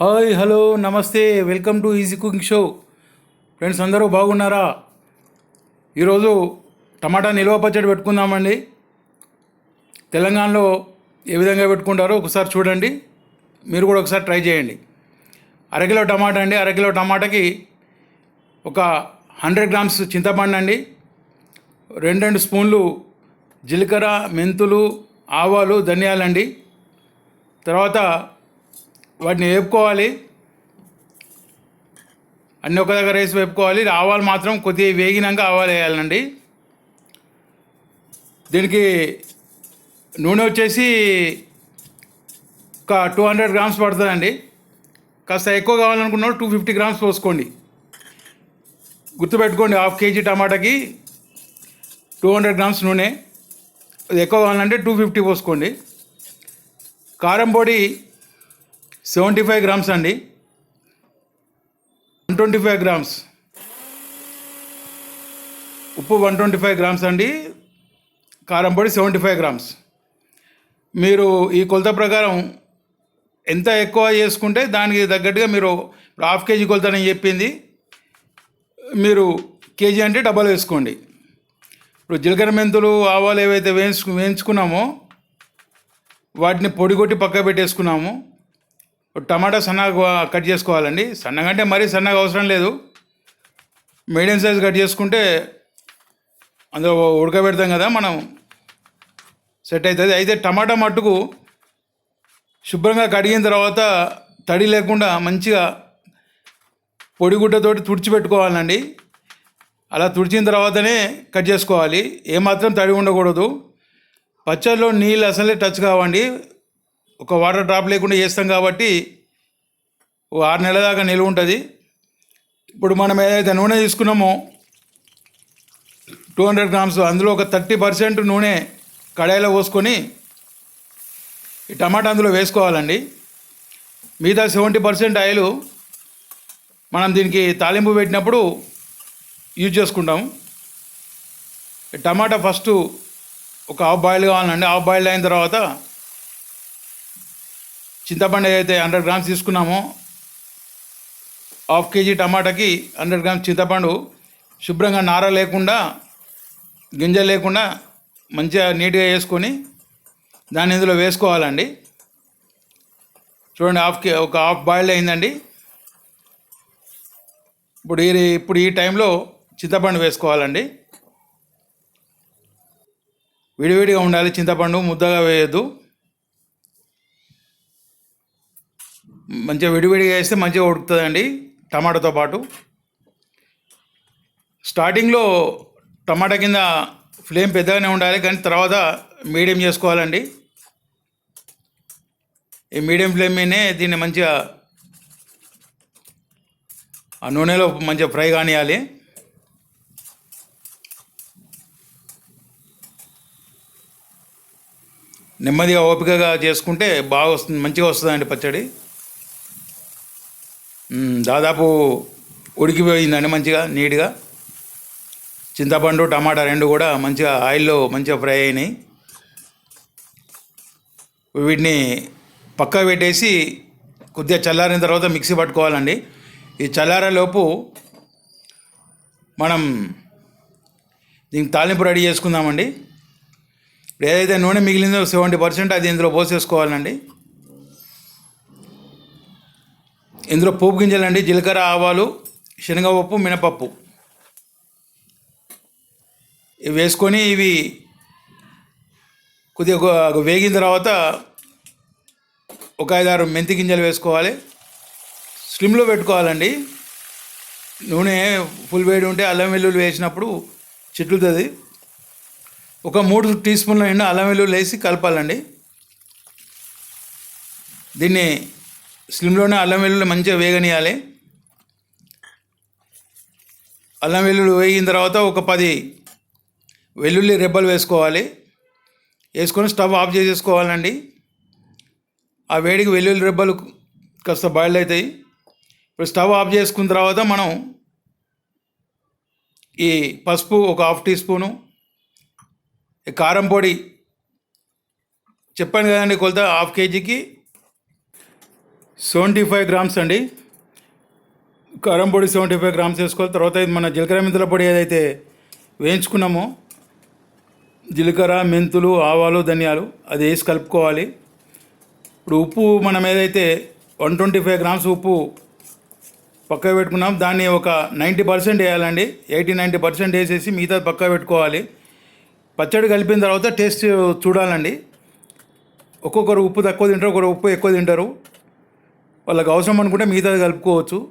Hi hello నమస్తే welcome to easy cooking show. Friends అందరూ బాగున్నారా? ఈరోజు టమాటా నిల్వ పచ్చడి పెట్టుకుందామండి. తెలంగాణలో ఏ విధంగా పెట్టుకుంటారో ఒకసారి చూడండి. మీరు కూడా ఒకసారి ట్రై చేయండి. అరకిలో టమాటా అండి. అరకిలో టమాటాకి ఒక హండ్రెడ్ గ్రామ్స్ చింతపండు అండి. రెండు రెండు స్పూన్లు జీలకర్ర మెంతులు ఆవాలు ధనియాలండి. తర్వాత వాటిని వేపుకోవాలి. అన్నీ ఒక దగ్గర వేసి వేపుకోవాలి. ఆవాలు మాత్రం కొద్దిగా వేగినాక ఆవాలు వేయాలండి. దీనికి నూనె వచ్చేసి ఒక టూ హండ్రెడ్ గ్రామ్స్ పడుతుందండి. కాస్త ఎక్కువ కావాలనుకున్నా టూ ఫిఫ్టీ గ్రామ్స్ పోసుకోండి. గుర్తుపెట్టుకోండి హాఫ్ కేజీ టమాటాకి టూ హండ్రెడ్ గ్రామ్స్ నూనె. అది ఎక్కువ కావాలంటే టూ ఫిఫ్టీ పోసుకోండి. కారం పొడి సెవెంటీ ఫైవ్ గ్రామ్స్ అండి. One twenty five grams. ఉప్పు వన్ ట్వంటీ ఫైవ్ గ్రామ్స్ అండి. కారం పొడి సెవెంటీ ఫైవ్ గ్రామ్స్. మీరు ఈ కొలత ప్రకారం ఎంత ఎక్కువ చేసుకుంటే దానికి తగ్గట్టుగా మీరు హాఫ్ కేజీ కొలతని చెప్పింది. మీరు కేజీ అంటే డబ్బాలు వేసుకోండి. ఇప్పుడు జీలకర్ర మెంతులు ఆవాలు ఏవైతే వేయించు వేయించుకున్నామో వాటిని పొడి కొట్టి పక్క పెట్టేసుకున్నాము. టమాటా సన్నగా కట్ చేసుకోవాలండి. సన్నగా అంటే మరీ సన్నగా అవసరం లేదు. మీడియం సైజ్ కట్ చేసుకుంటే అందులో ఉడకబెడతాం కదా మనం. సెట్ అవుతుంది. అయితే టమాటా మట్టుకు శుభ్రంగా కడిగిన తర్వాత తడి లేకుండా మంచిగా పొడిగుడ్డతోటి తుడిచిపెట్టుకోవాలండి అలా తుడిచిన తర్వాతనే కట్ చేసుకోవాలి. ఏమాత్రం తడి ఉండకూడదు. పచ్చడిలో నీళ్ళు అసలే టచ్ కావండి. ఒక వాటర్ డ్రాప్ లేకుండా చేస్తాం కాబట్టి ఆరు నెలల దాకా నిలువ ఉంటుంది. ఇప్పుడు మనం ఏదైతే నూనె తీసుకున్నామో టూ హండ్రెడ్ గ్రామ్స్ అందులో ఒక థర్టీ పర్సెంట్ నూనె కడాయిలో పోసుకొని ఈ టమాటా అందులో వేసుకోవాలండి. మిగతా సెవెంటీ పర్సెంట్ ఆయిల్ మనం దీనికి తాలింపు పెట్టినప్పుడు యూజ్ చేసుకుంటాం. టమాటా ఫస్ట్ ఒక హాఫ్ బాయిల్ కావాలండి. హాఫ్ బాయిల్ అయిన తర్వాత చింతపండు అయితే హండ్రెడ్ గ్రామ్స్ తీసుకున్నామో హాఫ్ కేజీ టమాటాకి హండ్రెడ్ గ్రామ్స్ చింతపండు శుభ్రంగా నార లేకుండా గింజ లేకుండా మంచిగా నీట్గా వేసుకొని దాన్ని ఇందులో వేసుకోవాలండి. చూడండి హాఫ్ కే ఒక హాఫ్ బాయిల్డ్ అయిందండి. ఇప్పుడు ఈ ఇప్పుడు ఈ టైంలో చింతపండు వేసుకోవాలండి. విడివిడిగా ఉండాలి చింతపండు ముద్దగా వేయద్దు. మంచిగా విడివిడిగా వేస్తే మంచిగా ఉడుకుతుందండి. టమాటాతో పాటు. స్టార్టింగ్లో టమాటా కింద ఫ్లేమ్ పెద్దగానే ఉండాలి కానీ తర్వాత మీడియం చేసుకోవాలండి. ఈ మీడియం ఫ్లేమ్ మీదనే దీన్ని మంచిగా ఆ నూనెలో మంచిగా ఫ్రై కానియాలి. నెమ్మదిగా ఓపికగా చేసుకుంటే బాగా వస్తుంది మంచిగా వస్తుందండి పచ్చడి. దాదాపు ఉడికిపోయిందండి మంచిగా నీట్గా. చింతపండు టమాటా రెండు కూడా మంచిగా ఆయిల్లో మంచిగా ఫ్రై అయినాయి. వీటిని పక్క పెట్టేసి కొద్దిగా చల్లారిన తర్వాత మిక్సీ పట్టుకోవాలండి. ఈ చల్లారేలోపు మనం దీనికి తాలింపు రెడీ చేసుకుందామండి. ఏదైతే నూనె మిగిలిందో సెవెంటీ పర్సెంట్ అది ఇందులో పోసేసుకోవాలండి. ఇందులో పోపు గింజలు అండి జీలకర్ర ఆవాలు శనగపప్పు మినపప్పు. ఇవి వేసుకొని ఇవి కొద్దిగా వేగిన తర్వాత ఒక ఐదారు మెంతి గింజలు వేసుకోవాలి. స్లిమ్లో పెట్టుకోవాలండి. నూనె ఫుల్ వేడి ఉంటే అల్లం వెల్లుల్లి వేసినప్పుడు చిట్లుతుంది. ఒక మూడు టీ స్పూన్ల నిండా అల్లం వెల్లుల్లి వేసి కలపాలండి. దీన్ని స్లిమ్లోనే అల్లం వెల్లుల్లి మంచిగా వేగనియాలి. అల్లం వెల్లుల్లి వేగిన తర్వాత ఒక పది వెల్లుల్లి రెబ్బలు వేసుకోవాలి. వేసుకొని స్టవ్ ఆఫ్ చేసేసుకోవాలండి. ఆ వేడికి వెల్లుల్లి రెబ్బలు కాస్త బాయిల్ అవుతాయి. ఇప్పుడు స్టవ్ ఆఫ్ చేసుకున్న తర్వాత మనం ఈ పసుపు ఒక హాఫ్ టీ స్పూను ఈ కారం పొడి చెప్పాను కదండి కొలత హాఫ్ కేజీకి సెవెంటీ ఫైవ్ గ్రామ్స్ అండి. కారం పొడి సెవెంటీ ఫైవ్ గ్రామ్స్ వేసుకోవాలి. తర్వాత ఇది మన జీలకర్ర మెంతుల పొడి ఏదైతే వేయించుకున్నామో జీలకర్ర మెంతులు ఆవాలు ధనియాలు అది వేసి కలుపుకోవాలి. ఇప్పుడు ఉప్పు మనం ఏదైతే వన్ ట్వంటీ ఫైవ్ గ్రామ్స్ ఉప్పు పక్కకు పెట్టుకున్నాం దాన్ని ఒక నైంటీ పర్సెంట్ వేయాలండి. ఎయిటీ నైంటీ పర్సెంట్ వేసేసి మిగతా పక్కకు పెట్టుకోవాలి. పచ్చడి కలిపిన తర్వాత టేస్ట్ చూడాలండి. ఒక్కొక్కరు ఉప్పు తక్కువ తింటారు ఒకరు ఉప్పు ఎక్కువ తింటారు. వాళ్ళకి అవసరం అనుకుంటే మిగతాది కలుపుకోవచ్చు.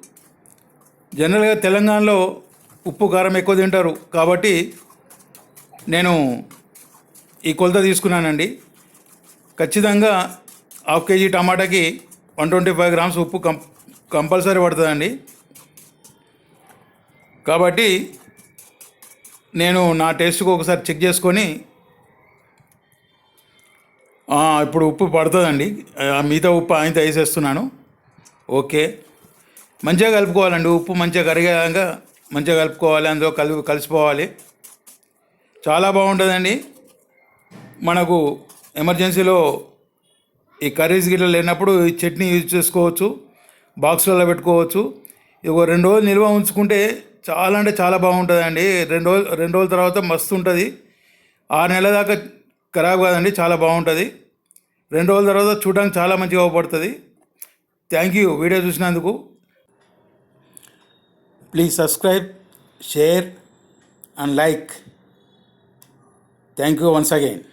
జనరల్గా తెలంగాణలో ఉప్పు కారం ఎక్కువ తింటారు. కాబట్టి నేను ఈ కొలత తీసుకున్నానండి. ఖచ్చితంగా హాఫ్ కేజీ టమాటాకి వన్ ట్వంటీ ఫైవ్ గ్రామ్స్ ఉప్పు కం కంపల్సరీ పడుతుందండి. కాబట్టి నేను నా టేస్ట్కి ఒకసారి చెక్ చేసుకొని ఇప్పుడు ఉప్పు పడుతుందండి. ఆ, మిగతా ఉప్పు ఆయనతో వేసేస్తున్నాను. ఓకే. మంచిగా కలుపుకోవాలండి. ఉప్పు మంచిగా కరిగేలాగా మంచిగా కలుపుకోవాలి. అందులో కలిపి కలిసిపోవాలి. చాలా బాగుంటుందండి. మనకు ఎమర్జెన్సీలో ఈ కర్రీస్ గిట్ల లేనప్పుడు ఈ చట్నీ యూజ్ చేసుకోవచ్చు. బాక్స్లలో పెట్టుకోవచ్చు. ఇక రెండు రోజులు నిల్వ ఉంచుకుంటే చాలా అంటే చాలా బాగుంటుందండి. రెండు రోజులు రెండు రోజుల తర్వాత మస్తు ఉంటుంది. ఆరు నెలల దాకా ఖరాబ్ కాదండి. చాలా బాగుంటుంది. రెండు రోజుల తర్వాత చూడడానికి చాలా మంచిగా ఉపడుతుంది థ్యాంక్ యూ వీడియో చూసినందుకు. Please subscribe share and like thank you once again